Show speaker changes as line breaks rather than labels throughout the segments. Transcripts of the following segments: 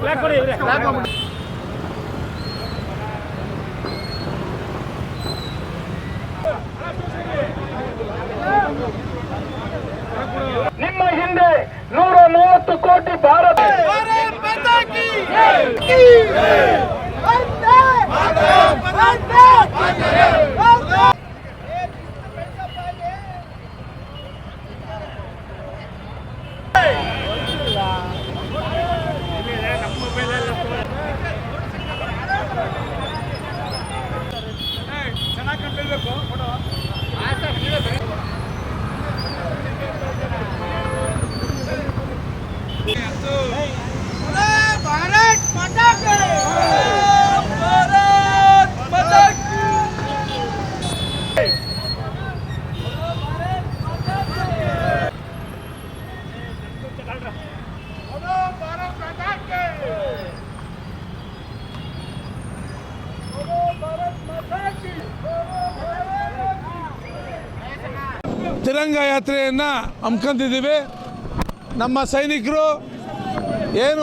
Black ಕೊಡಿ black Vamos!
Tiranga ಯಾತ್ರೆಯನ್ನು ಹಮ್ಮಿಕೊಂಡಿದ್ದೀವಿ ನಮ್ಮ ಸೈನಿಕರು ಏನು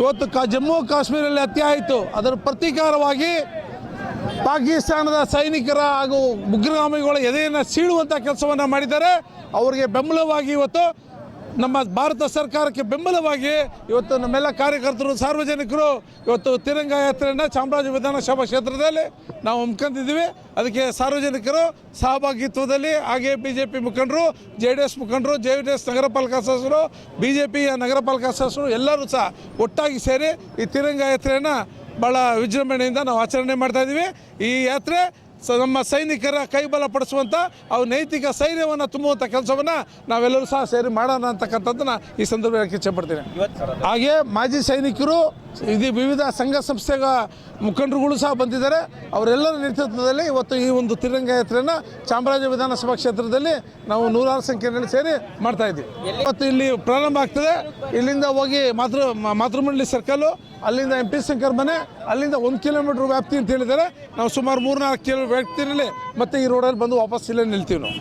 ಇವತ್ತು ಕಾ ಜಮ್ಮು ಕಾಶ್ಮೀರಲ್ಲಿ ಹತ್ಯೆ ಆಯಿತು ಅದರ ಪ್ರತೀಕಾರವಾಗಿ ಪಾಕಿಸ್ತಾನದ ಸೈನಿಕರ ಹಾಗೂ ಉಗ್ರಗಾಮಿಗಳ ಎದೆಯನ್ನು ಸೀಳುವಂಥ ಕೆಲಸವನ್ನು ಮಾಡಿದ್ದಾರೆ. ಅವರಿಗೆ ಬೆಂಬಲವಾಗಿ ಇವತ್ತು ನಮ್ಮ ಭಾರತ ಸರ್ಕಾರಕ್ಕೆ ಬೆಂಬಲವಾಗಿ ಇವತ್ತು ನಮ್ಮೆಲ್ಲ ಕಾರ್ಯಕರ್ತರು, ಸಾರ್ವಜನಿಕರು ಇವತ್ತು ತಿರಂಗ ಯಾತ್ರೆಯನ್ನು ಚಾಮರಾಜ ವಿಧಾನಸಭಾ ಕ್ಷೇತ್ರದಲ್ಲಿ ನಾವು ಹಮ್ಮಿಕೊಂಡಿದ್ದೀವಿ. ಅದಕ್ಕೆ ಸಾರ್ವಜನಿಕರು ಸಹಭಾಗಿತ್ವದಲ್ಲಿ ಹಾಗೆ ಬಿ ಜೆ ಪಿ ಮುಖಂಡರು ಜೆ ಡಿ ಎಸ್ ಮುಖಂಡರು ಜೆ ಡಿ ಎಸ್ ನಗರ ಪಾಲಿಕಾ ಸದಸ್ಯರು ಬಿ ಜೆ ಪಿಯ ನಗರ ಪಾಲಿಕಾ ಸದಸ್ಯರು ಎಲ್ಲರೂ ಸಹ ಒಟ್ಟಾಗಿ ಸೇರಿ ಈ ತಿರಂಗ ಯಾತ್ರೆಯನ್ನು ಭಾಳ ವಿಜೃಂಭಣೆಯಿಂದ ನಾವು ಆಚರಣೆ ಮಾಡ್ತಾ ಇದ್ದೀವಿ. ಈ ಯಾತ್ರೆ ಸ ನಮ್ಮ ಸೈನಿಕರ ಕೈಬಲ ಪಡಿಸುವಂಥ ಅವ್ರ ನೈತಿಕ ಸ್ಥೈರ್ಯವನ್ನು ತುಂಬುವಂಥ ಕೆಲಸವನ್ನು ನಾವೆಲ್ಲರೂ ಸಹ ಸೇರಿ ಮಾಡೋಣ ಅಂತಕ್ಕಂಥದ್ದನ್ನ ಈ ಸಂದರ್ಭದಲ್ಲಿ ಇಚ್ಛೆಪಡ್ತೀನಿ ಹಾಗೆ ಮಾಜಿ ಸೈನಿಕರು ಇದು ವಿವಿಧ ಸಂಘ ಸಂಸ್ಥೆಗಳ ಮುಖಂಡರುಗಳು ಸಹ ಬಂದಿದ್ದಾರೆ. ಅವರೆಲ್ಲರ ನೇತೃತ್ವದಲ್ಲಿ ಇವತ್ತು ಈ ಒಂದು ತಿರಂಗ ಯಾತ್ರೆಯನ್ನು ಚಾಮರಾಜ ವಿಧಾನಸಭಾ ಕ್ಷೇತ್ರದಲ್ಲಿ ನಾವು ನೂರಾರು ಸಂಖ್ಯೆಯಲ್ಲಿ ಸೇರಿ ಮಾಡ್ತಾ ಇದ್ದೀವಿ. ಇವತ್ತು ಇಲ್ಲಿ ಪ್ರಾರಂಭ ಆಗ್ತದೆ. ಇಲ್ಲಿಂದ ಹೋಗಿ ಮಾತೃ ಮಾತೃಮಂಡಲಿ ಸರ್ಕಲ್ಲು ಅಲ್ಲಿಂದ ಎಂ ಪಿ ಶಂಕರ್ ಮನೆ, ಅಲ್ಲಿಂದ ಒಂದು ಕಿಲೋಮೀಟ್ರ್ ವ್ಯಾಪ್ತಿ ಅಂತ ಹೇಳಿದ್ದಾರೆ. ನಾವು ಸುಮಾರು ಮೂರ್ನಾಲ್ಕು ಕಿಲೋ ವ್ಯಾಪ್ತಿಯಲ್ಲಿ ಮತ್ತೆ ಈ ರೋಡಲ್ಲಿ ಬಂದು ವಾಪಸ್ ಇಲ್ಲೇ ನಿಲ್ತೀವಿ ನಾವು.